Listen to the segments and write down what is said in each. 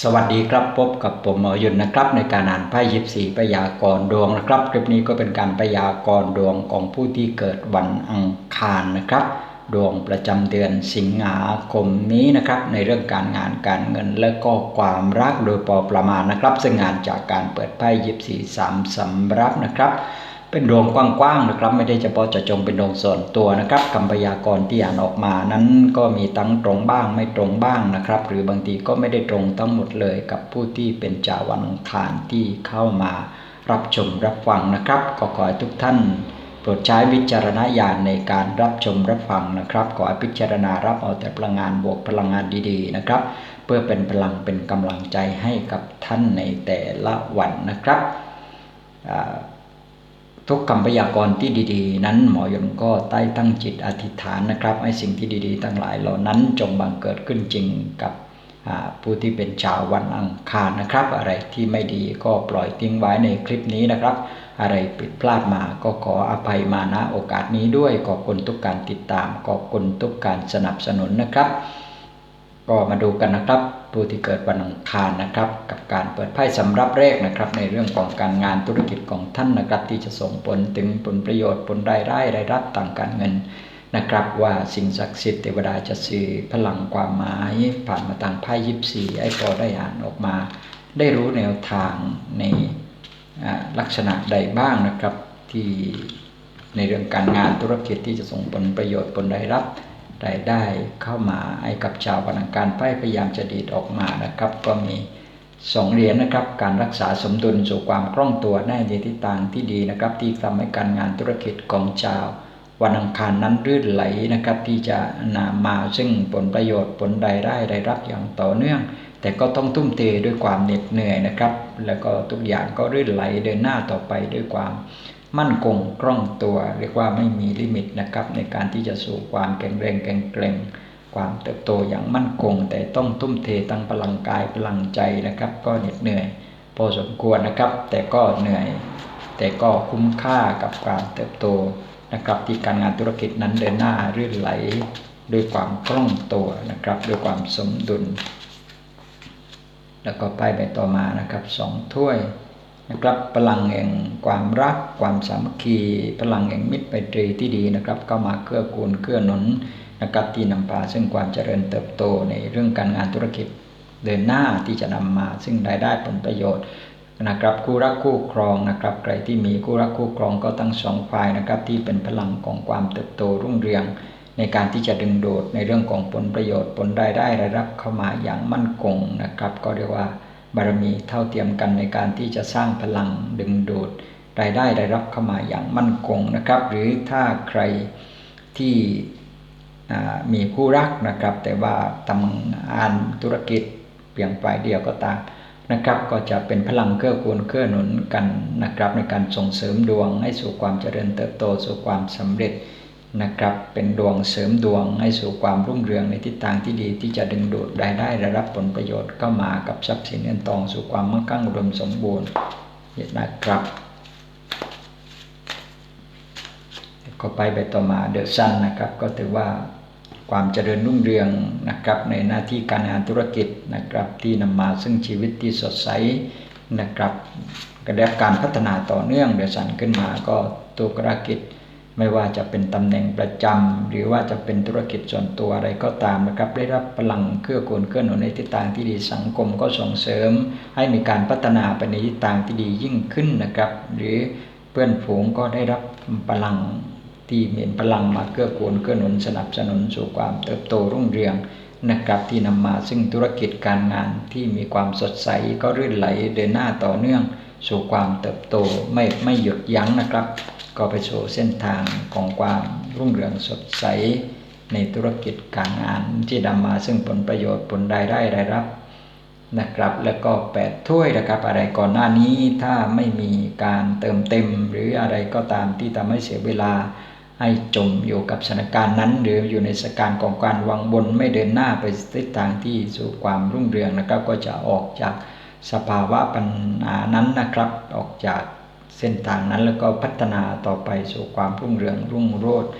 สวัสดีครับพบกับผมหมอยุนนะครับ ในการอ่านไพ่ยิบสีพยากรณ์ดวงนะครับ คลิปนี้ก็เป็นการพยากรณ์ดวงของผู้ที่เกิดวันอังคารนะครับ ดวงประจำเดือนสิงหาคมนี้นะครับ ในเรื่องการงานการเงินและก็ความรักโดยพอประมาณนะครับ ซึ่งงานจากการเปิดไพ่ยิบสีสามสำรับนะครับ เป็นดวงกว้างๆนะครับ ไม่ได้เฉพาะเจาะจงเป็นดวงส่วนตัวนะครับคำพยากรณ์ที่อ่านออกมานั้นก็มีทั้งตรงบ้างไม่ตรงบ้างนะครับ หรือบางทีก็ไม่ได้ตรงทั้งหมดเลยกับผู้ที่เป็นจาวันอังคารที่เข้ามารับชมรับฟังนะครับก็ขอให้ทุกท่านโปรดใช้วิจารณญาณในการรับชมรับฟังนะครับ ขอให้พิจารณารับเอาแต่พลังงานบวกพลังงานดีๆนะครับ เพื่อเป็นพลังเป็นกำลังใจให้กับท่านในแต่ละวันนะครับอ่า ทุกคำพยากรณ์ที่ดี ๆ นั้นหมอยนก็ใต้ตั้งจิตอธิษฐานนะครับให้สิ่งที่ดีๆ ทั้งหลายเหล่านั้นจงบังเกิดขึ้นจริงกับผู้ที่เป็นชาววันอังคารนะครับ อะไรที่ไม่ดีก็ปล่อยทิ้งไว้ในคลิปนี้นะครับ อะไรผิดพลาดมาก็ขออภัยมาณโอกาสนี้ด้วยขอบคุณทุกการติดตามขอบคุณทุกการสนับสนุนนะครับ ก็มาดูกันนะครับ ผู้ที่เกิดวันอังคารนะครับ กับการเปิดไพ่สำรับแรกนะครับ ในเรื่องของการงานธุรกิจของท่านนะครับ ที่จะส่งผลถึงผลประโยชน์ผลรายได้รายรับต่างการเงินนะครับ ว่าสิ่งศักดิ์สิทธิ์เทวดาจะสื่อพลังความหมายผ่านมาทางไพ่ยิปซีไอ้พอได้อ่านออกมา ได้รู้แนวทางในลักษณะใดบ้างนะครับที่ในเรื่องการงานธุรกิจที่จะส่งผลประโยชน์ผลรายรับ รายได้เข้ามาให้กับชาวพนักานไพ่พยายามจะดีดออกมานะครับ ก็มีสองเหรียญนะครับ การรักษาสมดุลสู่ความคล่องตัวในทิศทางที่ดีนะครับ ที่ทำให้การงานธุรกิจของชาววันอังคารนั้นรื่นไหลนะครับ ที่จะนำมาซึ่งผลประโยชน์ผลรายได้รายรับอย่างต่อเนื่อง แต่ก็ต้องทุ่มเทด้วยความเหน็ดเหนื่อยนะครับ แล้วก็ทุกอย่างก็รื่นไหลเดินหน้าต่อไปด้วยความ มั่นคงคล่องตัว เรียกว่าไม่มีลิมิตนะครับ ในการที่จะสู่ความแข็งแรงแข็งแกร่งความเติบโตอย่างมั่นคง แต่ต้องทุ่มเทตั้งพลังกายพลังใจนะครับ ก็เหน็ดเหนื่อย พอสมควรนะครับ แต่ก็เหนื่อย แต่ก็คุ้มค่ากับการเติบโตนะครับ ที่การงานธุรกิจนั้นเดินหน้ารื่นไหลด้วยความคล่องตัวนะครับ ด้วยความสมดุล แล้วก็ไปไปต่อมานะครับสองถ้วย นะครับพลังแห่งความรัก ความสามัคคี พลังแห่งมิตรไมตรีที่ดีนะครับ เข้ามาเกื้อกูลเกื้อหนุนนะครับที่นำพาซึ่งความเจริญเติบโตในเรื่องการงานธุรกิจเดินหน้าที่จะนำมาซึ่งรายได้ผลประโยชน์นะครับคู่รักคู่ครองนะครับใครที่มีคู่รักคู่ครองก็ทั้งสองฝ่ายนะครับที่เป็นพลังของความเติบโตรุ่งเรือง ในการที่จะดึงดูดในเรื่องของผลประโยชน์ผลรายได้รายรับเข้ามาอย่างมั่นคงนะครับ ก็เรียกว่า บารมีเท่าเทียมกันในการที่จะสร้างพลังดึงดูดรายได้ได้รับเข้ามาอย่างมั่นคงนะครับ หรือถ้าใครที่มีคู่รักนะครับ แต่ว่าทำงานธุรกิจเพียงฝ่ายเดียวก็ตามนะครับ ก็จะเป็นพลังเกื้อกูลเกื้อหนุนกันนะครับ ในการส่งเสริมดวงให้สู่ความเจริญเติบโตสู่ความสำเร็จ นะครับ เป็นดวงเสริมดวงให้สู่ความรุ่งเรืองในทิศทางที่ดีที่จะดึงดูดรายได้ได้รับผลประโยชน์เข้ามากับทรัพย์สินเงินทองสู่ความมั่งคั่งอุดมสมบูรณ์นะครับก็ไปไปต่อมาเดอะซันนะครับ ก็ถือว่าความเจริญรุ่งเรืองนะครับ ในหน้าที่การงานธุรกิจนะครับ ที่นำมาซึ่งชีวิตที่สดใสนะครับกระดับการพัฒนาต่อเนื่องเดอะซันขึ้นมาก็ตัวธุรกิจ ไม่ว่าจะเป็นตำแหน่งประจำ หรือว่าจะเป็นธุรกิจส่วนตัวอะไรก็ตามนะครับ ได้รับพลังเครื่อกูลเคลื่อนหนุนในทิศทางที่ดีสังคมก็ส่งเสริม ให้มีการพัฒนาไปในทิศทางที่ดียิ่งขึ้นนะครับ หรือเพื่อนฝูงก็ได้รับพลังที่มีพลังมาเกื้อกูลเกื้อหนุนสนับสนุนสู่ความเติบโตรุ่งเรืองนะครับที่นำมาซึ่งธุรกิจการงานที่มีความสดใสก็รื่นไหลเดินหน้าต่อเนื่อง สู่ความเติบโตไม่ไม่หยุดยั้งนะครับ ก็ไปสู่เส้นทางของความรุ่งเรืองสดใส ในธุรกิจการงานที่นำมาซึ่งผลประโยชน์ผลรายได้รายรับนะครับ แล้วก็แปดถ้วยนะครับ อะไรก่อนหน้านี้ถ้าไม่มีการเติมเต็ม หรืออะไรก็ตามที่ทำให้เสียเวลาให้จมอยู่กับสถานการณ์นั้น หรืออยู่ในสถานการณ์ของการวางบนไม่เดินหน้าไปทิศทางที่สู่ความรุ่งเรืองนะครับ ก็จะออกจากสภาวะปัญหานั้นนะครับ ออกจาก เส้นทางนั้นแล้วก็พัฒนาต่อไปสู่ความรุ่งเรืองรุ่งโรจน์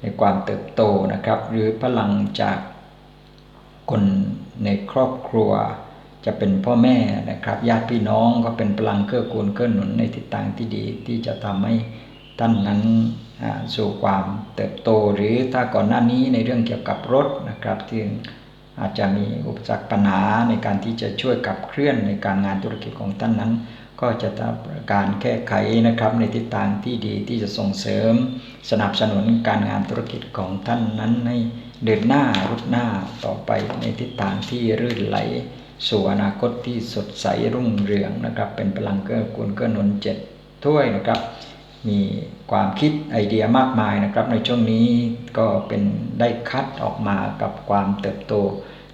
ในความเติบโตนะครับ หรือพลังจากคนในครอบครัว จะเป็นพ่อแม่นะครับญาติพี่น้องก็เป็นพลังเกื้อกูลเกื้อหนุนในทิศทางที่ดีที่จะทำให้ท่านนั้นสู่ความเติบโต หรือถ้าก่อนหน้านี้ในเรื่องเกี่ยวกับรถนะครับที่อาจจะมีอุปสรรคปัญหาในการที่จะช่วยกับเคลื่อนในการงานธุรกิจของท่านนั้น ก็จะทำการแก้ไขนะครับในทิศทางที่ดีที่จะส่งเสริม สนับสนุนการงานธุรกิจของท่านนั้นให้เดินหน้ารุดหน้าต่อไปในทิศทางที่รื่นไหล สู่อนาคตที่สดใสรุ่งเรืองนะครับ เป็นพลังเกื้อกูลเกื้อหนุนเจ็ดถ้วยนะครับ มีความคิดไอเดียมากมายนะครับ ในช่วงนี้ก็เป็นได้คัดออกมากับความเติบโต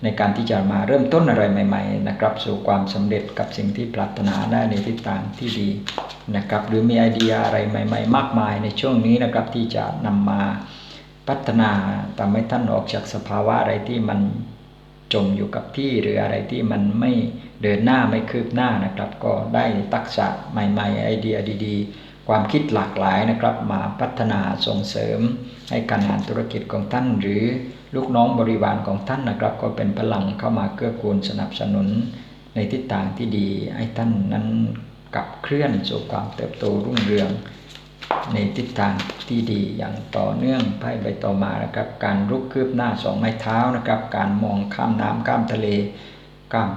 ในการที่จะมาเริ่มต้นอะไรใหม่ ๆ นะครับ สู่ความสำเร็จกับสิ่งที่ปรารถนาได้ในทิศทางที่ดีนะครับ หรือมีไอเดียอะไรใหม่ ๆ มากมายในช่วงนี้นะครับที่จะนำมาพัฒนาทำให้ท่านออกจากสภาวะอะไรที่มันจมอยู่กับที่หรืออะไรที่มันไม่เดินหน้าไม่คืบหน้านะครับ ก็ได้ตักษะใหม่ๆ ไอเดียดีๆ ความคิดหลากหลายนะครับ มาพัฒนาส่งเสริมให้การงานธุรกิจของท่านหรือ ลูกน้องบริวารของท่านนะครับ ก็เป็นพลังเข้ามาเกื้อกูลสนับสนุนในทิศทางที่ดีให้ท่านนั้นกลับเคลื่อนสู่ความเติบโตรุ่งเรือง ในทิศทางที่ดีอย่างต่อเนื่องไพ่ใบต่อมานะครับ การรุกคืบหน้าสองไม้เท้านะครับ การมองข้ามน้ำข้ามทะเลข้าม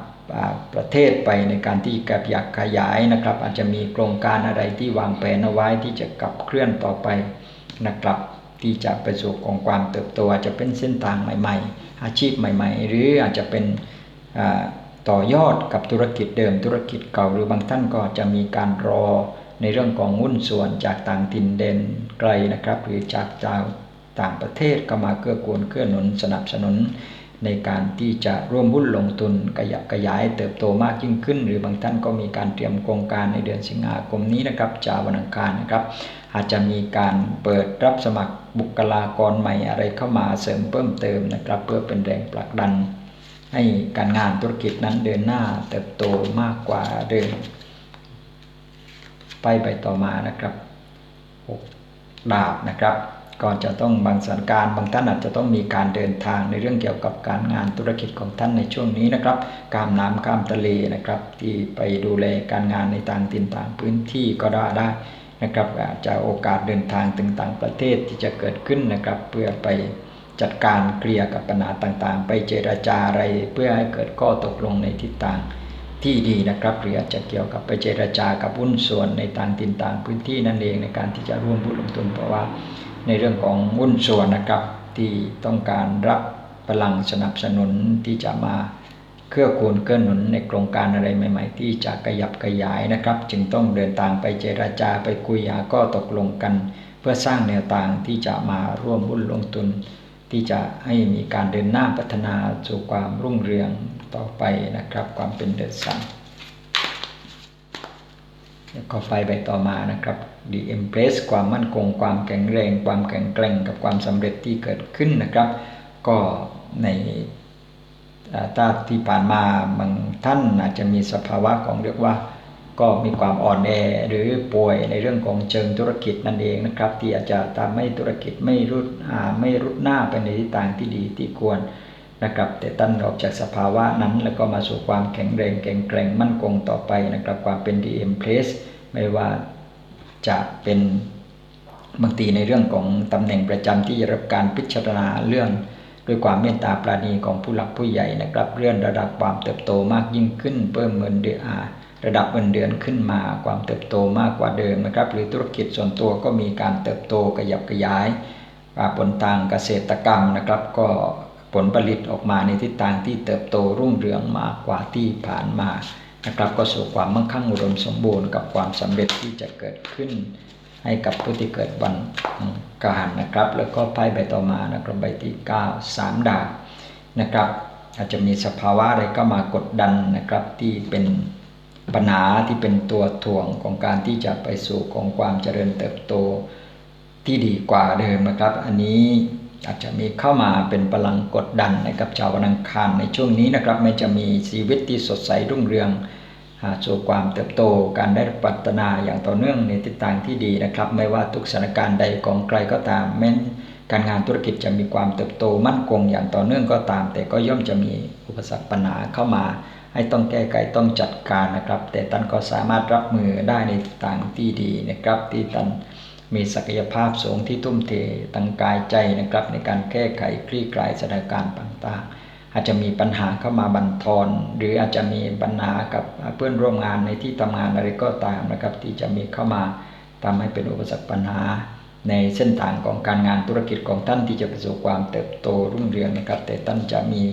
ประเทศไปในการที่กับอยากขยายนะครับ อาจจะมีโครงการอะไรที่วางแผนเอาไว้ที่จะกลับเคลื่อนต่อไปนะครับ ที่จะไปสู่ของความเติบโตอาจจะเป็นเส้นทางใหม่ ๆ อาชีพใหม่ ๆ หรืออาจจะเป็นต่อยอดกับธุรกิจเดิมธุรกิจเก่า หรือบางท่านก็จะมีการรอในเรื่องของหุ้นส่วนจากต่างถิ่นเด่นไกลนะครับ หรือจากจากต่างประเทศก็มาเกื้อกูลเกื้อหนุนสนับสนุน ในการที่จะร่วมหุ้นลงทุนขยับขยายเติบโตมากยิ่งขึ้น หรือบางท่านก็มีการเตรียมโครงการในเดือนสิงหาคมนี้นะครับจาวันอังคารนะครับ อาจจะมีการเปิดรับสมัครบุคลากรใหม่อะไรเข้ามาเสริมเพิ่มเติมนะครับ เพื่อเป็นแรงผลักดัน ให้การงานธุรกิจนั้นเดินหน้าเติบโตมากกว่าเดิมไปใบต่อมานะครับ6ดาบนะครับก็จะต้องบางสถานการณ์บางท่านอาจจะต้องมีการเดินทางในเรื่องเกี่ยวกับการงานธุรกิจของท่านในช่วงนี้นะครับข้ามน้ำข้ามทะเลนะครับ ที่ไปดูแลการงานในต่างถิ่นต่างพื้นที่ก็ได้ได้ นะครับอาจะโอกาสเดินทางถึงต่างประเทศที่จะเกิดขึ้นนะครับ เพื่อไปจัดการเคลียร์กับปัญหาต่างๆ ไปเจราจาอะไรเพื่อให้เกิดข้อตกลงในทิศทางที่ดีนะครับหรืออาจจะเกี่ยวกับไปเจราจากับหุ้นส่วนในต่างถิ่นต่างพื้นที่นั่นเองในการที่จะร่วมบุญลงทุน เพราะว่าในเรื่องของหุ้นส่วนนะครับที่ต้องการรับพลังสนับสนุนที่จะมา เครื่อคูณเกื้อหนุนในโครงการอะไรใหม่ ๆ ที่จะขยับขยายนะครับ จึงต้องเดินทางไปเจราจาไปคุยหาก็ตกลงกัน เพื่อสร้างแนวทางที่จะมาร่วมหุ้นลงทุน ที่จะให้มีการเดินหน้าพัฒนาสู่ความรุ่งเรืองต่อไปนะครับ ความเป็นเดอะซันแล้วก็ไฟใบต่อมานะครับ The Empress ความมั่นคง ความแข็งแรง ความแข็งแกร่งกับความสำเร็จที่เกิดขึ้นนะครับ ก็ใน ถ้าที่ผ่านมาบางท่านอาจจะมีสภาวะของเรียกว่า ก็มีความอ่อนแอหรือป่วยในเรื่องของเชิงธุรกิจนั่นเองนะครับ ที่อาจจะทำให้ธุรกิจไม่รุดไม่รุดหน้าไปในทิศทางที่ดีที่ควรนะครับแต่ตั้นออกจากสภาวะนั้น แล้วก็มาสู่ความแข็งแรงแข็งแกร่งมั่นคงต่อไปนะครับความเป็น DM Place ไม่ว่าจะเป็นบางทีในเรื่องของตำแหน่งประจำที่จะรับการพิจารณาเรื่อง ด้วยความเมตตาปราณีของผู้หลักผู้ใหญ่นะครับ เลื่อนระดับความเติบโตมากยิ่งขึ้น เพิ่มเงินเดือนระดับเงินเดือนขึ้นมาความเติบโตมากกว่าเดิมนะครับ หรือธุรกิจส่วนตัวก็มีการเติบโตขยับขยายผลทางเกษตรกรรมนะครับ ก็ผลผลิตออกมาในทิศทางที่เติบโตรุ่งเรืองมากกว่าที่ผ่านมานะครับ ก็สู่ความมั่งคั่งอุดมสมบูรณ์กับความสำเร็จที่จะเกิดขึ้น ให้กับผู้ที่เกิดวันการนะครับ แล้วก็ไพ่ใบต่อมานะครับใบที่9 3ดาบนะครับ อาจจะมีสภาวะอะไรก็มากดดันนะครับที่เป็นปัญหาที่เป็นตัวถ่วงของการที่จะไปสู่ของความเจริญเติบโตที่ดีกว่าเดิมนะครับ อันนี้อาจจะมีเข้ามาเป็นพลังกดดันในกับชาววันอังคารในช่วงนี้นะครับ ไม่จะมีชีวิตที่สดใสรุ่งเรือง สู่ความเติบโตการได้ปัตนาอย่างต่อเนื่องในทิศทางที่ดีนะครับ ไม่ว่าทุกสถานการณ์ใดของใครก็ตามแม้นการงานธุรกิจจะมีความเติบโตมั่นคงอย่างต่อเนื่องก็ตาม แต่ก็ย่อมจะมีอุปสรรคปัญหาเข้ามา ให้ต้องแก้ไขต้องจัดการนะครับ แต่ท่านก็สามารถรับมือได้ในทางที่ดีนะครับ ที่ท่านมีศักยภาพสูงที่ทุ่มเทตั้งกายใจนะครับ ในการแก้ไขคลี่คลายสถานการณ์ต่างๆ อาจจะมีปัญหาเข้ามาบันทอน หรืออาจจะมีปัญหากับเพื่อนร่วมงานในที่ทำงานอะไรก็ตามนะครับ ที่จะมีเข้ามาทำให้เป็นอุปสรรคปัญหา ในเส้นทางของการงานธุรกิจของท่านที่จะประสบความเติบโตรุ่งเรืองนะครับ แต่ท่านจะมี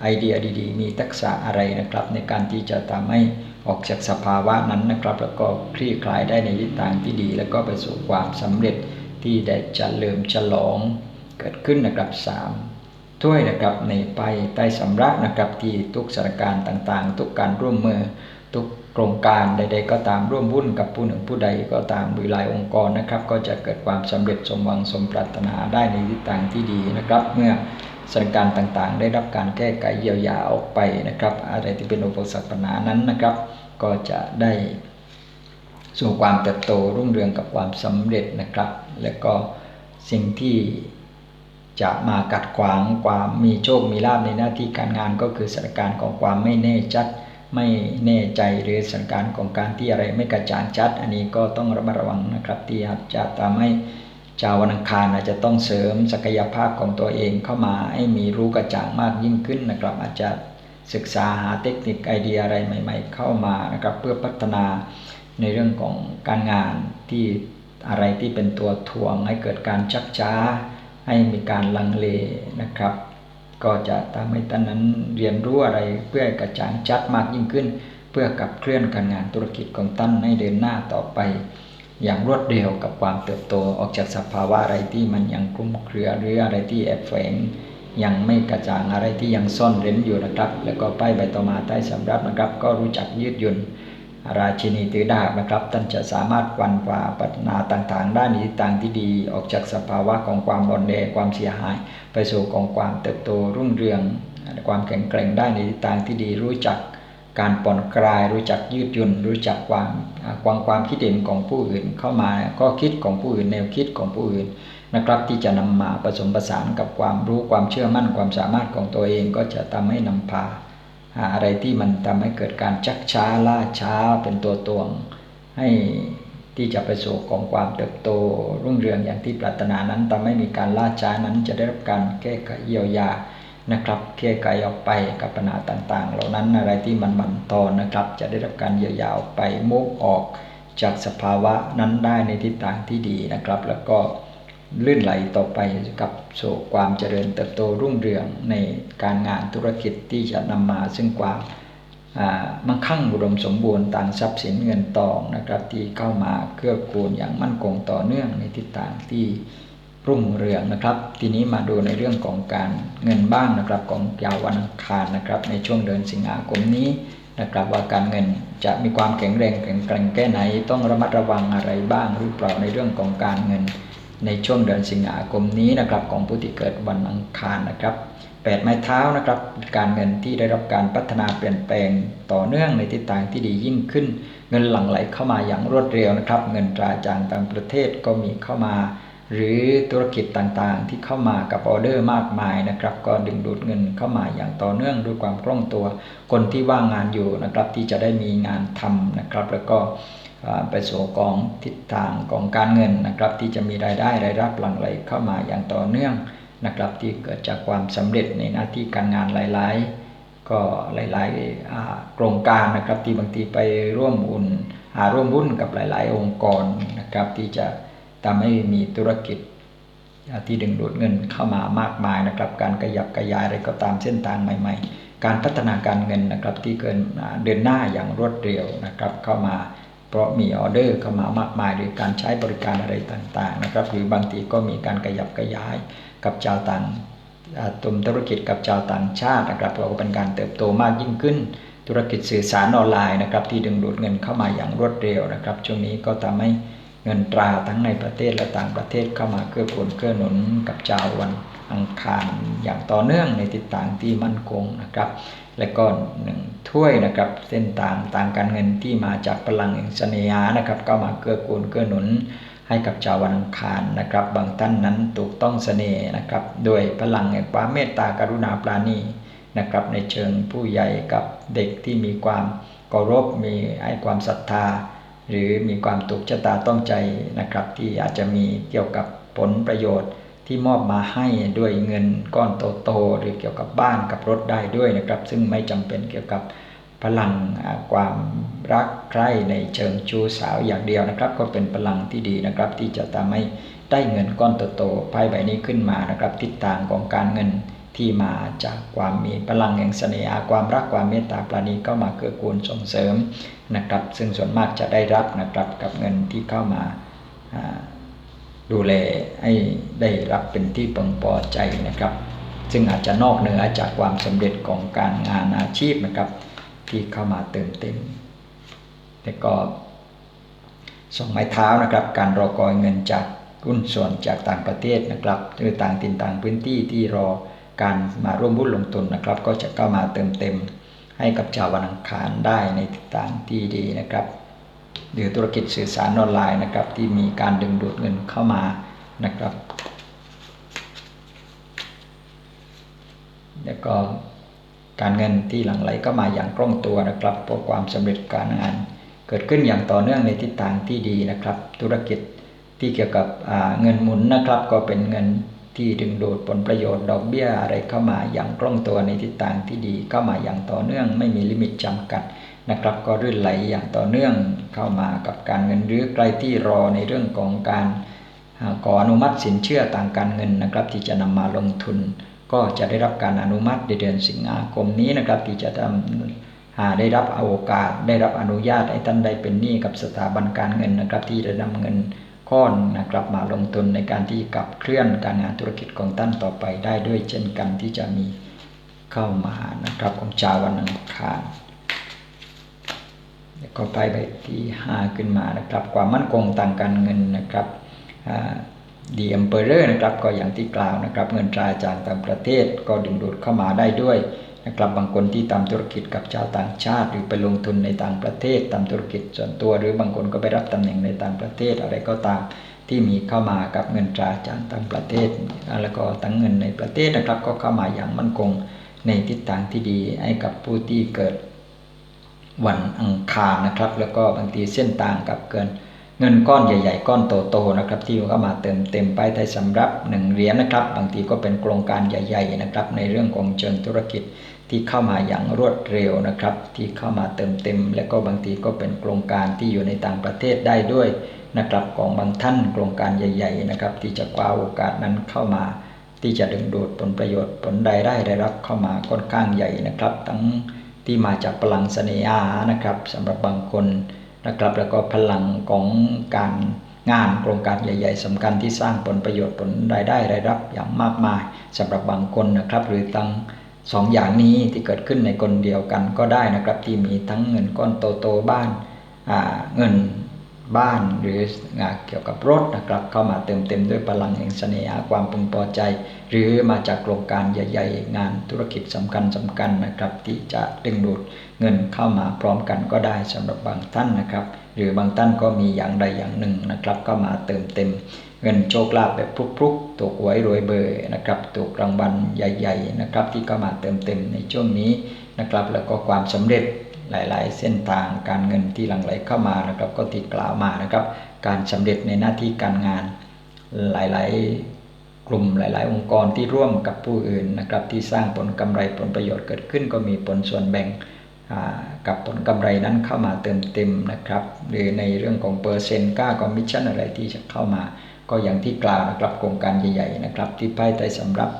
ไอเดียดีๆ มีทักษะอะไรนะครับ ในการที่จะทำให้ออกจากสภาวะนั้นนะครับ แล้วก็คลี่คลายได้ในทิศทางที่ดี แล้วก็ประสบความสำเร็จที่ได้จะเลิมฉลองเกิดขึ้นนะครับสาม ถ้วยนะครับในไปใต้สำรับนะครับที่ทุกสถานการณ์ต่างๆ ทุกการร่วมมือทุกโครงการใด ๆ ก็ตามร่วมวุ่นกับผู้หนึ่งผู้ใดก็ตามหรือหลายองค์กรนะครับ ก็จะเกิดความสำเร็จสมหวังสมปรารถนาได้ในทิศทางที่ดีนะครับ เมื่อสถานการณ์ต่างๆ ได้รับการแก้ไขเยียวยาออกไปนะครับ อะไรที่เป็นอุปสรรคปัญหานั้นนะครับ ก็จะได้สู่ความเติบโตรุ่งเรืองกับความสำเร็จนะครับ และก็สิ่งที่ จะมากัดขวางความมีโชคมีลาภในหน้าที่การงานก็คือสถานการณ์ของความไม่แน่ชัด ไม่แน่ใจหรือสถานการณ์ของการที่อะไรไม่กระจ่างชัด อันนี้ก็ต้องระมัดระวังนะครับที่อาจจะทำให้ชาววันอังคารอาจจะต้องเสริมศักยภาพของตัวเองเข้ามาให้มีรู้กระจ่างมากยิ่งขึ้นนะครับ อาจจะศึกษาหาเทคนิคไอเดียอะไรใหม่ ๆ เข้ามานะครับเพื่อพัฒนาในเรื่องของการงานที่อะไรที่เป็นตัวถ่วงให้เกิดการชักช้า ให้มีการลังเลนะครับ ก็จะทำให้ท่านนั้นเรียนรู้อะไรเพื่อกระจ่างชัดมากยิ่งขึ้น เพื่อกับเคลื่อนการงานธุรกิจของท่านให้เดินหน้าต่อไป อย่างรวดเร็วกับความเติบโตออกจากสภาวะอะไรที่มันยังคลุ้มเครือหรืออะไรที่แอบแฝงยังไม่กระจ่างอะไรที่ยังซ่อนเร้นอยู่นะครับ แล้วก็ป้ายใบต่อมาใต้สำรับนะครับ ก็รู้จักยืดหยุ่น ราชินีถือดาบนะครับ ท่านจะสามารถวันฝ่าปัญหาต่างๆ ด้านนี้ต่างที่ดีออกจากสภาวะของความอ่อนแอความเสียหาย ไปสู่ของความเติบโตรุ่งเรือง ความแข็งแกร่งได้ในทิศทางที่ดีรู้จักการผ่อนคลายรู้จักยืดหยุ่น รู้จักความความความคิดเห็นของผู้อื่นเข้ามาก็คิดของผู้อื่นแนวคิดของผู้อื่นนะครับที่จะนำมาผสมผสานกับความรู้ความเชื่อมั่นความสามารถของตัวเองก็จะทำให้นำพา อะไรที่มันทำให้เกิดการชักช้าล่าช้าเป็นตัวตวง ให้ที่จะไปสู่ของความเติบโตรุ่งเรืองอย่างที่ปรารถนานั้นทำให้มีการล่าช้านั้นจะได้รับการแก้ไขเยียวยานะครับแก้ไขออกไปกับปัญหาต่างๆ เหล่านั้นอะไรที่มันบั่นทอนนะครับ จะได้รับการเยียวยาออกไปมุกออกจากสภาวะนั้นได้ในทิศทางที่ดีนะครับ แล้วก็ ลื่นไหลต่อไปกับสู่ความเจริญเติบโตรุ่งเรืองในการงานธุรกิจที่จะนำมาซึ่งความมั่งคั่งอุดมสมบูรณ์ต่างทรัพย์สินเงินทองนะครับที่เข้ามาเกื้อกูลอย่างมั่นคงต่อเนื่องในทิศทางที่รุ่งเรืองนะครับ ทีนี้มาดูในเรื่องของการเงินบ้างนะครับของยาววันอังคารนะครับ ในช่วงเดือนสิงหาคมนี้นะครับว่าการเงินจะมีความแข็งแรงแข็งแกร่งแค่ไหนต้องระมัดระวังอะไรบ้างหรือเปล่าในเรื่องของการเงิน ในช่วงเดือนสิงหาคมนี้นะครับของผู้ที่เกิดวันอังคารนะครับแปดไม้เท้านะครับการเงินที่ได้รับการพัฒนาเปลี่ยนแปลงต่อเนื่องในทิศทางที่ดียิ่งขึ้น เงินหลั่งไหลเข้ามาอย่างรวดเร็วนะครับ เงินตราจางต่างประเทศก็มีเข้ามา หรือธุรกิจต่างๆ ที่เข้ามากับออเดอร์มากมายนะครับ ก็ดึงดูดเงินเข้ามาอย่างต่อเนื่องด้วยความคล่องตัว คนที่ว่างงานอยู่นะครับที่จะได้มีงานทำนะครับ แล้วก็ ไปสู่กองทิศทางของการเงินนะครับ ที่จะมีรายได้รายรับหลั่งไหลเข้ามาอย่างต่อเนื่องนะครับ ที่เกิดจากความสำเร็จในหน้าที่การงานหลาย ๆ ก็หลายๆโครงการนะครับที่บางทีไปร่วมอุ่นหาร่วมวุ่นกับหลาย ๆ องค์กรนะครับ ที่จะทำให้มีธุรกิจที่ดึงดูดเงินเข้ามามากมายนะครับ การขยับขยายอะไรก็ตามเส้นทางใหม่ ๆ การพัฒนาการเงินนะครับที่เกินเดินหน้าอย่างรวดเร็วนะครับเข้ามา เพราะมีออเดอร์เข้ามามากมายหรือการใช้บริการอะไรต่างๆนะครับหรือบางทีก็มีการขยับขยายกับชาวต่างตุมธุรกิจกับชาวต่างชาตินะครับเราก็เป็นการเติบโตมากยิ่งขึ้น ธุรกิจสื่อสารออนไลน์นะครับที่ดึงดูดเงินเข้ามาอย่างรวดเร็วนะครับช่วงนี้ก็ทำให้เงินตราทั้งในประเทศและต่างประเทศเข้ามาเกื้อกูลเกื้อหนุนกับชาววันอังคารอย่างต่อเนื่องในทิศทางที่มั่นคงนะครับ และก็หนึ่งถ้วยนะครับ เส้นต่างต่างการเงินที่มาจากพลังแห่งเสน่หานะครับก็มาเกื้อกูลเกื้อหนุนให้กับชาววันอังคารนะครับ บางท่านนั้นถูกต้องเสน่ห์นะครับ โดยพลังแห่งความเมตตากรุณาปราณีนะครับ ในเชิงผู้ใหญ่กับเด็กที่มีความเคารพมีให้ความศรัทธา หรือมีความถูกชะตาต้องใจนะครับ ที่อาจจะมีเกี่ยวกับผลประโยชน์ ที่มอบมาให้ด้วยเงินก้อนโตๆหรือเกี่ยวกับบ้านกับรถได้ด้วยนะครับ ซึ่งไม่จำเป็นเกี่ยวกับพลังความรักใคร่ในเชิงชู้สาวอย่างเดียวนะครับ ก็เป็นพลังที่ดีนะครับ ที่จะทำให้ได้เงินก้อนโตๆไพ่ใบนี้ขึ้นมานะครับ ทิศทางของการเงินที่มาจากความมีพลังแห่งเสน่หาความรักความเมตตาปราณีก็มาเกื้อกูลส่งเสริมนะครับ ซึ่งส่วนมากจะได้รับนะครับกับเงินที่เข้ามา ดูแลให้ได้รับเป็นที่ปึงพอใจนะครับ ซึ่งอาจจะนอกเหนือจากความสำเร็จของการงานอาชีพนะครับ ที่เข้ามาเติมเต็มแต่ก็ส่งไม้เท้านะครับ การรอคอยเงินจากหุ้นส่วนจากต่างประเทศนะครับหรือต่างถิ่นต่างพื้นที่ที่รอการมาร่วมบุญลงทุนนะครับ ก็จะเข้ามาเติมเต็มให้กับชาววันอังคารได้ในทิศทางที่ดีนะครับ หรือธุรกิจสื่อสารออนไลน์นะครับ ที่มีการดึงดูดเงินเข้ามานะครับ แล้วก็การเงินที่หลั่งไหลก็มาอย่างคล่องตัวนะครับเพราะความสำเร็จการงาน เกิดขึ้นอย่างต่อเนื่องในทิศทางที่ดีนะครับ ธุรกิจที่เกี่ยวกับเงินหมุนนะครับ ก็เป็นเงินที่ดึงดูดผลประโยชน์ดอกเบี้ยอะไรเข้ามาอย่างคล่องตัวในทิศทางที่ดีเข้ามาอย่างต่อเนื่อง ไม่มีลิมิตจำกัด นะครับ ก็รื่นไหลอย่างต่อเนื่องเข้ามากับการเงินหรือใครที่รอในเรื่องของการขออนุมัติสินเชื่อต่างการเงินนะครับ ที่จะนำมาลงทุน ก็จะได้รับการอนุมัติในเดือนสิงหาคมนี้นะครับ ที่จะทำหาได้รับโอกาส ได้รับอนุญาตให้ท่านได้เป็นหนี้กับสถาบันการเงินนะครับ ที่จะนำเงินก้อนนะครับมาลงทุนในการที่กับเคลื่อนการงานธุรกิจของท่านต่อไปได้ด้วยเช่นกันที่จะมีเข้ามานะครับของชาววันอังคาร ก็ไปไปที่ 5 ขึ้นมานะครับ ความมั่นคงทางการเงินนะครับดีเอ็มเปอร์เรสนะครับก็อย่างที่กล่าวนะครับ เงินตราจากต่างประเทศก็ดึงดูดเข้ามาได้ด้วยนะครับบางคนที่ทำธุรกิจกับชาวต่างชาติ หรือไปลงทุนในต่างประเทศทำธุรกิจส่วนตัว หรือบางคนก็ไปรับตำแหน่งในต่างประเทศอะไรก็ตามที่มีเข้ามากับเงินตราจากต่างประเทศ แล้วก็ทั้งเงินในประเทศนะครับ ก็เข้ามาอย่างมั่นคงในทิศทางที่ดีให้กับผู้ที่เกิด วันอังคารนะครับ แล้วก็บางทีเส้นต่างกับเกินเงินก้อนใหญ่ ๆ ก้อนโตๆนะครับ ที่เข้ามาเติมเต็มไปไทยสำรับหนึ่งเหรียญนะครับ บางทีก็เป็นโครงการใหญ่ ๆ นะครับ ในเรื่องของเชิงธุรกิจที่เข้ามาอย่างรวดเร็วนะครับ ที่เข้ามาเติมเต็ม และก็บางทีก็เป็นโครงการที่อยู่ในต่างประเทศได้ด้วยนะครับของบางท่านโครงการใหญ่ ๆ นะครับ ที่จะคว้าโอกาสนั้นเข้ามา ที่จะดึงดูดผลประโยชน์ผลใดได้ได้รับเข้ามาค่อนข้างใหญ่นะครับ ทั้ง ที่มาจากพลังเสน่หานะครับสำหรับบางคนนะครับแล้วก็พลังของการงานโครงการใหญ่ ๆสำคัญที่สร้างผลประโยชน์ผลรายได้รายรับอย่างมากมายสำหรับบางคนนะครับ หรือตั้งสองอย่างนี้ที่เกิดขึ้นในคนเดียวกันก็ได้นะครับ ที่มีทั้งเงินก้อนโตๆบ้านเงิน บ้านหรืองานเกี่ยวกับรถนะครับเข้ามาเติมเต็มด้วยพลังแห่งเสน่หาความพึงพอใจ หรือมาจากโครงการใหญ่ๆ งานธุรกิจสำคัญสำคัญนะครับ ที่จะดึงดูดเงินเข้ามาพร้อมกันก็ได้สำหรับบางท่านนะครับ หรือบางท่านก็มีอย่างใดอย่างหนึ่งนะครับเข้ามาเติมเต็ม เงินโชคลาภแบบพลุกๆถูกหวยรวยเบอร์นะครับถูกรางวัลใหญ่ ๆ นะครับ ที่เข้ามาเติมเต็มในช่วงนี้นะครับ แล้วก็ความสำเร็จ หลาย ๆ เส้นทางการเงินที่หลั่งไหลเข้ามานะครับ ก็ติดกล่าวมานะครับ การสำเร็จในหน้าที่การงานหลาย ๆ กลุ่มหลาย ๆ องค์กรที่ร่วมกับผู้อื่นนะครับ ที่สร้างผลกำไรผลประโยชน์เกิดขึ้น ก็มีผลส่วนแบ่งกับผลกำไรนั้นเข้ามาเติมเต็มนะครับ หรือในเรื่องของเปอร์เซ็นต์ก้าคอมมิชชั่นอะไรที่จะเข้ามา ก็อย่างที่กล่าวนะครับโครงการใหญ่ ๆ นะครับ ที่ไพ่ไตสำรับ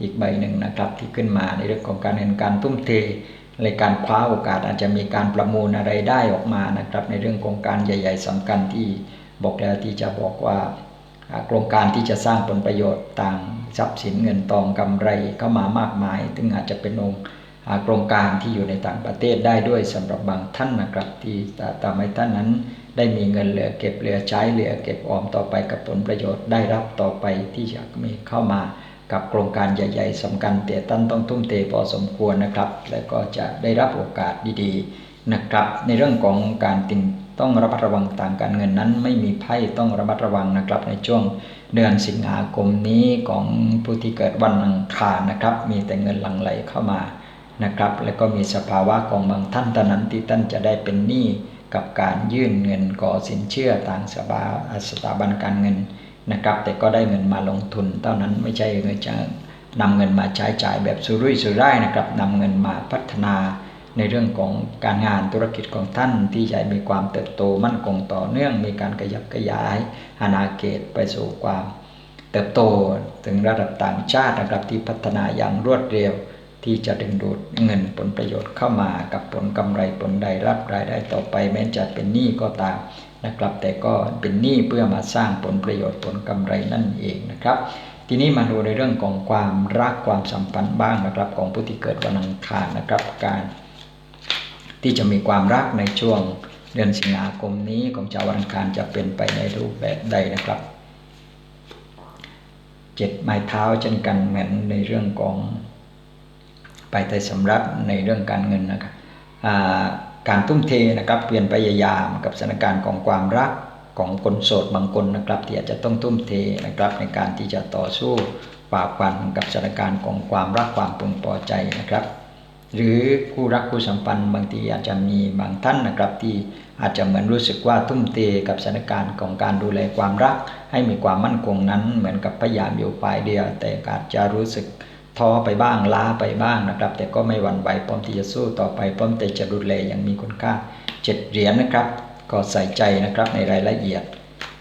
อีกใบหนึ่งนะครับที่ขึ้นมาในเรื่องของการเงินการทุ่มเท ในการคว้าโอกาสอาจจะมีการประมูลอะไรได้ออกมานะครับ ในเรื่องโครงการใหญ่ ๆสำคัญที่บอกแล้วที่จะบอกว่าโครงการที่จะสร้างผลประโยชน์ต่างทรัพย์สินเงินทองกำไรเข้ามามากมาย ซึ่งอาจจะเป็นองค์โครงการที่อยู่ในต่างประเทศได้ด้วยสำหรับบางท่านนะครับที่ทำให้ท่านนั้น ได้มีเงินเหลือเก็บเหลือใช้เหลือเก็บออมต่อไปกับผลประโยชน์ได้รับต่อไปที่จะมีเข้ามา กับโครงการใหญ่ๆสำคัญแต่ท่านต้องทุ่มเทพอสมควรนะครับ และก็จะได้รับโอกาสดีๆนะครับ ในเรื่องของการติงต้องระมัดระวังต่างการเงินนั้น ไม่มีไพ่ต้องระมัดระวังนะครับ ในช่วงเดือนสิงหาคมนี้ของผู้ที่เกิดวันอังคารนะครับ มีแต่เงินหลั่งไหลเข้ามานะครับ แล้วก็มีสภาวะของบางท่านเท่านั้นที่ท่านจะได้เป็นหนี้กับการยื่นเงินก่อสินเชื่อต่างสถาบันการเงิน นะครับ แต่ก็ได้เงินมาลงทุน เท่านั้นไม่ใช่เงินจะนำเงินมาใช้จ่ายแบบสุรุ่ยสุร่ายนะครับนำเงินมาพัฒนาในเรื่องของการงานธุรกิจของท่านที่จะมีความเติบโตมั่นคงต่อเนื่องมีการขยับขยายอาณาเขตไปสู่ความเติบโตถึงระดับต่างชาตินะครับที่พัฒนาอย่างรวดเร็ว ที่จะดึงดูดเงินผลประโยชน์เข้ามากับผลกำไรผลใดรับรายได้ต่อไป แม้จะเป็นหนี้ก็ตาม นะครับ แต่ก็เป็นหนี้เพื่อมาสร้างผลประโยชน์ผลกำไรนั่นเองนะครับ ทีนี้มาดูในเรื่องของความรักความสัมพันธ์บ้างนะครับ ของผู้ที่เกิดวันอังคารนะครับ การ ที่จะมีความรักในช่วงเดือนสิงหาคมนี้ของชาววันอังคารจะเป็นไปในรูปแบบใดนะครับเจ็ดไม้เท้าเช่นกันเหมือนในเรื่องของไปไทยสำรับในเรื่องการเงินนะครับ การทุ่มเทนะครับเปลี่ยนพยายามกับสถานการณ์ของความรักของคนโสดบางคนนะครับ ที่อาจจะต้องทุ่มเทนะครับในการที่จะต่อสู้ฝ่าฟันกับสถานการณ์ของความรักความพึงพอใจนะครับ หรือคู่รักคู่สัมพันธ์บางทีอาจจะมีบางท่านนะครับ ที่อาจจะเหมือนรู้สึกว่าทุ่มเทกับสถานการณ์ของการดูแลความรัก ให้มีความมั่นคงนั้น เหมือนกับพยายามอยู่ฝ่ายเดียว แต่อาจจะรู้สึก ท้อไปบ้างล้าไปบ้างนะครับ แต่ก็ไม่หวั่นไหวพร้อมที่จะสู้ต่อไปพร้อมแต่จะดูแลอย่างมีคุณค่าเจ็ดเหรียญนะครับ ก็ใส่ใจนะครับในรายละเอียด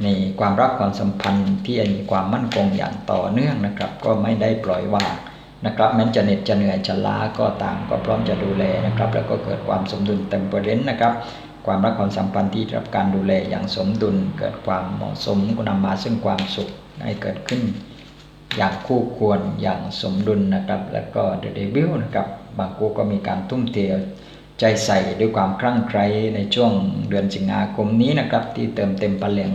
ในความรักความสัมพันธ์ที่มีความมั่นคงอย่างต่อเนื่องนะครับ ก็ไม่ได้ปล่อยวางนะครับแม้จะเหน็ดจะเหนื่อยจะล้าก็ตามก็พร้อมจะดูแลนะครับ แล้วก็เกิดความสมดุลเต็มประเด็นนะครับ ความรักความสัมพันธ์ที่รับการดูแลอย่างสมดุล เกิดความเหมาะสมก็นำมาซึ่งความสุขให้เกิดขึ้น อย่างคู่ควรอย่างสมดุลนะครับ แล้วก็เดเดบิวนะครับบางคู่ก็มีการทุ่มเทใจใส่ด้วยความคลั่งไคล้ในช่วงเดือนสิงหาคมนี้นะครับ ที่เติมเต็มพลัง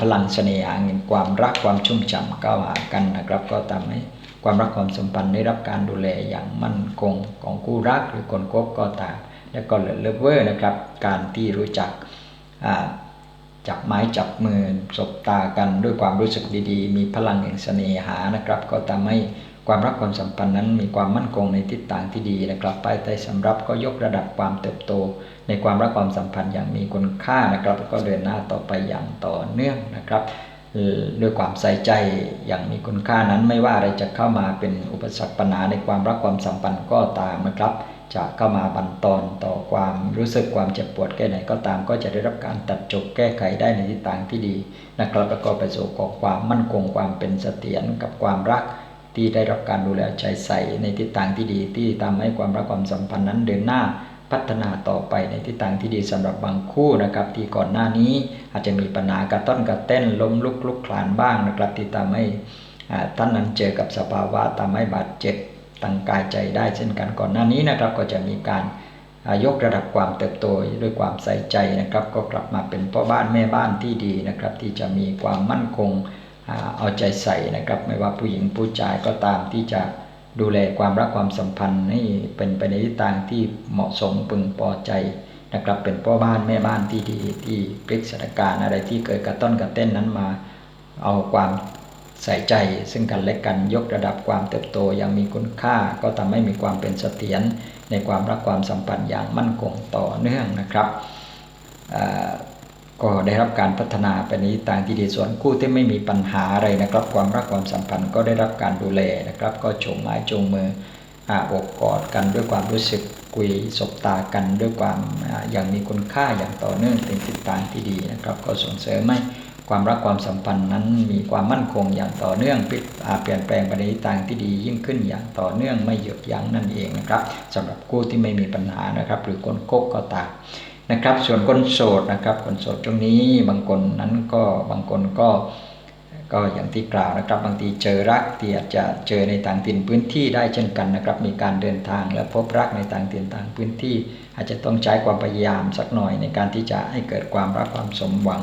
พลังเสน่หาเงินความรักความชุ่มฉ่ำก้าวหากันนะครับ ก็ทำให้ความรักความสัมพันธ์ได้รับการดูแลอย่างมั่นคงของคู่รักหรือคนคบก็ตามแล้วก็เลเวอร์นะครับ การที่รู้จัก จับไม้จับมือสบตากันด้วยความรู้สึกดีๆ มีพลังแห่งเสน่หานะครับ ก็ทำให้ความรักความสัมพันธ์นั้นมีความมั่นคงในทิศทางที่ดีนะครับไปใต้สำรับก็ยกระดับความเติบโต ในความรักความสัมพันธ์อย่างมีคุณค่านะครับก็เดินหน้าต่อไปอย่างต่อเนื่องนะครับด้วยความใส่ใจอย่างมีคุณค่านั้นไม่ว่าอะไรจะเข้ามาเป็นอุปสรรคปัญหาในความรักความสัมพันธ์ก็ตามนะครับ จะเข้ามาบันตอนต่อความรู้สึกความเจ็บปวดแค่ไหนก็ตาม ก็จะได้รับการตัดจบแก้ไขได้ในทิศทางที่ดีนะครับแล้วก็ไปสู่ของความมั่นคงความเป็นเสถียรกับความรักที่ได้รับการดูแลใจใส่ในทิศทางที่ดีที่ทำให้ความรักความสัมพันธ์นั้นเดินหน้าพัฒนาต่อไปในทิศทางที่ดีสำหรับบางคู่นะครับ ที่ก่อนหน้านี้อาจจะมีปัญหากระต้นกระเต้นล้มลุกลุกคลานบ้างนะครับที่ทำให้ท่านนั้นเจอกับสภาวะทำให้บาดเจ็บ ตั้งกายใจได้เช่นกันก่อนหน้านี้นะครับ ก็จะมีการยกระดับความเติบโตด้วยความใส่ใจนะครับ ก็กลับมาเป็นพ่อบ้านแม่บ้านที่ดีนะครับ ที่จะมีความมั่นคงเอาใจใส่นะครับ ไม่ว่าผู้หญิงผู้ชายก็ตามที่จะดูแลความรักความสัมพันธ์ให้เป็นไปในทิศทางที่เหมาะสมพึงพอใจนะครับ เป็นพ่อบ้านแม่บ้านที่ดีที่พลิกสถานการณ์อะไรที่เกิดกระต้นกระเต้นนั้นมา เอาความ ใส่ใจซึ่งกันและกันยกระดับความเติบโตอย่างมีคุณค่า ก็ทำให้มีความเป็นเสถียรในความรักความสัมพันธ์อย่างมั่นคงต่อเนื่องนะครับก็ได้รับการพัฒนาไปในทางที่ดีส่วนคู่ที่ไม่มีปัญหาอะไรนะครับ ความรักความสัมพันธ์ก็ได้รับการดูแลนะครับ ก็โฉมไม้จงมืออาอกกอดกันด้วยความรู้สึกคุยสบตากันด้วยความอย่างมีคุณค่าอย่างต่อเนื่องเป็นทิศทางที่ดีนะครับ ก็ส่งเสริมให้ ความรักความสัมพันธ์นั้นมีความมั่นคงอย่างต่อเนื่องเปลี่ยนแปลงไปในทิศทางที่ดียิ่งขึ้นอย่างต่อเนื่องไม่หยุดยั้งนั่นเองนะครับสำหรับคู่ที่ไม่มีปัญหานะครับ หรือคนโกกก็ตามนะครับ ส่วนคนโสดนะครับ คนโสดตรงนี้บางคนนั้นก็บางคนก็ก็อย่างที่กล่าวนะครับ บางทีเจอรักที่อาจจะเจอในต่างถิ่นพื้นที่ได้เช่นกันนะครับ มีการเดินทางและพบรักในต่างถิ่นต่างพื้นที่ อาจจะต้องใช้ความพยายามสักหน่อยในการที่จะให้เกิดความรักความสมหวัง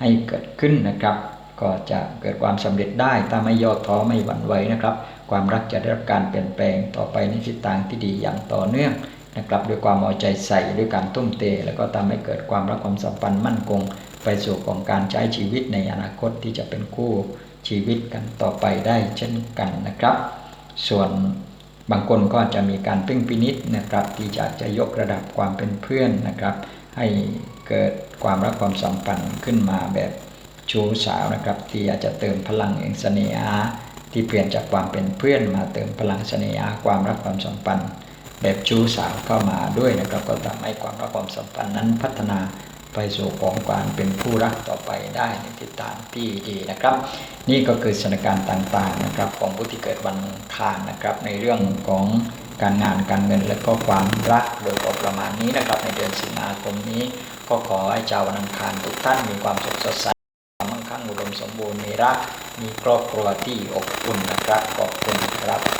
ให้เกิดขึ้นนะครับ ก็จะเกิดความสำเร็จได้ถ้าไม่ย่อท้อไม่หวั่นไหวนะครับ ความรักจะได้รับการเปลี่ยนแปลงต่อไปในทิศทางที่ดีอย่างต่อเนื่องนะครับด้วยความเอาใจใส่ด้วยการทุ่มเทแล้วก็ทำให้เกิดความรักความสัมพันธ์มั่นคง ไปสู่ของการใช้ชีวิตในอนาคตที่จะเป็นคู่ชีวิตกันต่อไปได้เช่นกันนะครับ ส่วนบางคนก็จจะมีการเพ่งพินิษนะครับ ที่จะจะยกระดับความเป็นเพื่อนนะครับ ให้ เกิดความรักความสัมพันธ์ขึ้นมาแบบชู้สาวนะครับ ที่อาจจะเติมพลังแห่งเสน่หาที่เปลี่ยนจากความเป็นเพื่อนมาเติมพลังเสน่หาความรักความสัมพันธ์แบบชู้สาวเข้ามาด้วยนะครับ ก็ทำให้ความรักความสัมพันธ์นั้นพัฒนาไปสู่ของการเป็นผู้รักต่อไปได้ในทิศทางที่ดีนะครับ นี่ก็คือสถานการณ์ต่างๆนะครับ ของผู้ที่เกิดวันคารนะครับ ในเรื่องของการงานการเงินและก็ความรักโดยประมาณนี้นะครับ ในเดือนสิงหาคมนี้ ก็ขอให้ชาววันอังคารทุกท่านมีความสุขสดใสความมั่งคั่งอุดมสมบูรณ์มีรักมีครอบครัวที่อบอุ่นนะครับขอบคุณครับ